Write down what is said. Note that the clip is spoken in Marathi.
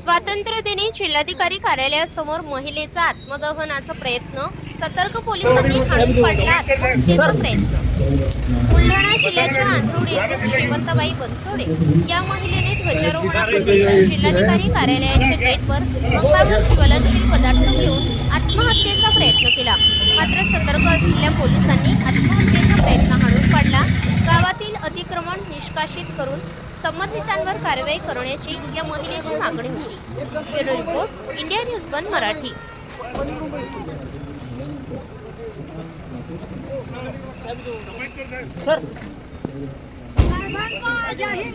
स्वातंत्र्य दिनी जिल्हाधिकारी कार्यालयासमोर महिलेचा आत्मदहनाचा प्रयत्न. सतर्क पोलिसांनी हाणून पाडला आत्महत्येचा प्रयत्न. बुलढाणा जिल्ह्याच्या आंधरोड येथील श्रीमंतबाई बनसोडे या महिलेने ध्वजारोहणापूर्वी जिल्हाधिकारी कार्यालयाच्या गेटवर अंगावर ज्वलनशील पदार्थ घेऊन आत्महत्येचा प्रयत्न केला. मात्र सतर्क असलेल्या पोलिसांनी आत्महत्येचा प्रयत्न हाणून पाडला गावातील अतिक्रमण निष्कासित करून संबंधितांवर कारवाई करण्याची या महिलेची मागणी होती. Bureau report India news one Marathi. साहेबांचा जाहीर